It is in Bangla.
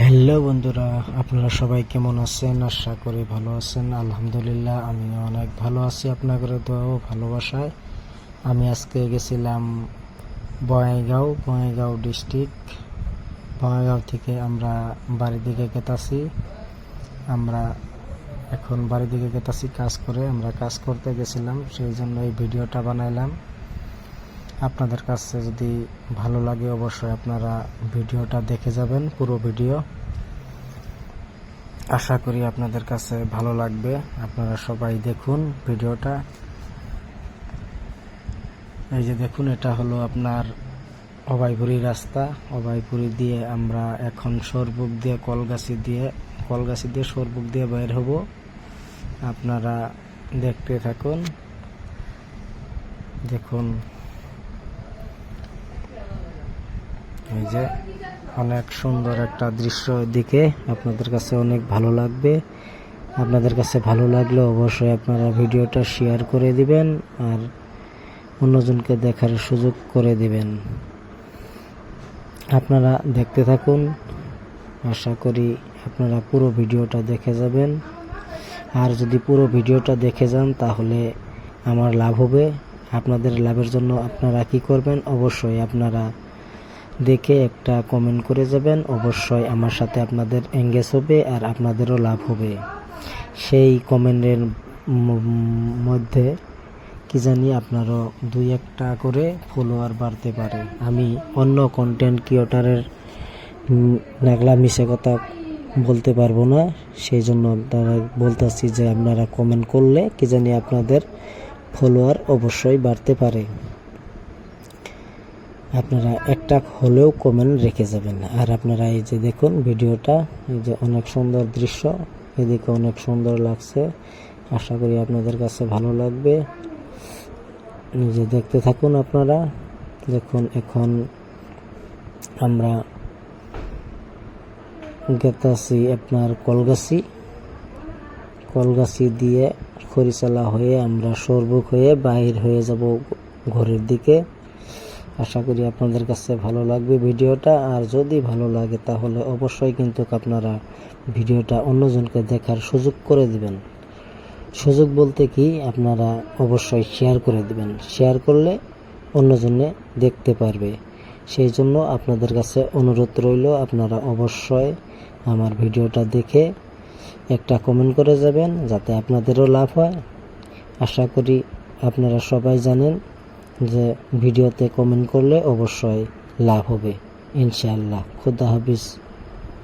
হ্যালো বন্ধুরা, আপনারা সবাই কেমন আছেন? আশা করি ভালো আছেন। আলহামদুলিল্লাহ আমি অনেক ভালো আছি আপনাদের দোয়া ও ভালোবাসায়। আমি আজকে গেছিলাম বঙ্গাইগাঁও বঙ্গাইগাঁও ডিস্ট্রিক্ট। বঙ্গাইগাঁও থেকে আমরা বাড়ির দিকে গেতাছি। আমরা এখন বাড়ির দিকে গেতাছি কাজ করে। আমরা কাজ করতে গেছিলাম, সেই জন্য এই ভিডিওটা বানাইলাম। আপনাদের কাছে যদি ভালো লাগে, অবশ্যই আপনারা ভিডিওটা দেখে যাবেন, পুরো ভিডিও। আশা করি আপনাদের কাছে ভালো লাগবে। আপনারা সবাই দেখুন ভিডিওটা। এই যে দেখুন, এটা হলো আপনার অবাইপুরি রাস্তা। অবাইপুরি দিয়ে আমরা এখন সরবুক দিয়ে, কলগাছি দিয়ে কলগাছি দিয়ে সরবুক দিয়ে বের হব। আপনারা দেখতে থাকুন। দেখুন এই যে অনেক সুন্দর একটা দৃশ্য দিকে আপনাদের কাছে অনেক ভালো লাগবে। আপনাদের কাছে ভালো লাগলে অবশ্যই আপনারা ভিডিওটা শেয়ার করে দিবেন আর অন্যজনকে দেখার সুযোগ করে দিবেন। আপনারা দেখতে থাকুন। আশা করি আপনারা পুরো ভিডিওটা দেখে যাবেন। আর যদি পুরো ভিডিওটা দেখে যান তাহলে আমার লাভ হবে। আপনাদের লাভের জন্য আপনারা কি করবেন? অবশ্যই আপনারা দেখে একটা কমেন্ট করে যাবেন। অবশ্যই আমার সাথে আপনাদের এঙ্গেজ হবে আর আপনাদেরও লাভ হবে। সেই কমেন্টের মধ্যে কি জানি আপনারও দুই একটা করে ফলোয়ার বাড়তে পারে। আমি অন্য কন্টেন্ট ক্রিয়েটারের নাগলা মিশে কথা বলতে পারব না। সেই জন্য আপনারা বলতেছি যে আপনারা কমেন্ট করলে কি জানি আপনাদের ফলোয়ার অবশ্যই বাড়তে পারে। আপনারা একটা হলেও কমেন্ট রেখে যাবেন আর আপনারা এই যে দেখুন ভিডিওটা, এই যে অনেক সুন্দর দৃশ্য, এদিকে অনেক সুন্দর লাগছে। আশা করি আপনাদের কাছে ভালো লাগবে। যে দেখতে থাকুন আপনারা, দেখুন এখন আমরা গেতাছি আপনার কলগাছি। কলগাছি দিয়ে খরিচালা হয়ে আমরা সরবুক হয়ে বাহির হয়ে যাব ঘরের দিকে। আশা করি আপনাদের কাছে ভালো লাগবে ভিডিওটা, আর যদি ভালো লাগে তাহলে অবশ্যই কিন্তু আপনারা ভিডিওটা অন্যজনকে দেখার সুযোগ করে দিবেন। সুযোগ বলতে কি, আপনারা অবশ্যই শেয়ার করে দিবেন। শেয়ার করলে অন্যজনে দেখতে পারবে। সেই জন্য আপনাদের কাছে অনুরোধ রইল, আপনারা অবশ্যই আমার ভিডিওটা দেখে একটা কমেন্ট করে যাবেন, যাতে আপনাদেরও লাভ হয়। আশা করি আপনারা সবাই জানেন যে ভিডিওতে কমেন্ট করলে অবশ্যই লাভ হবে। ইনশাআল্লাহ। খুদা হাফিজ।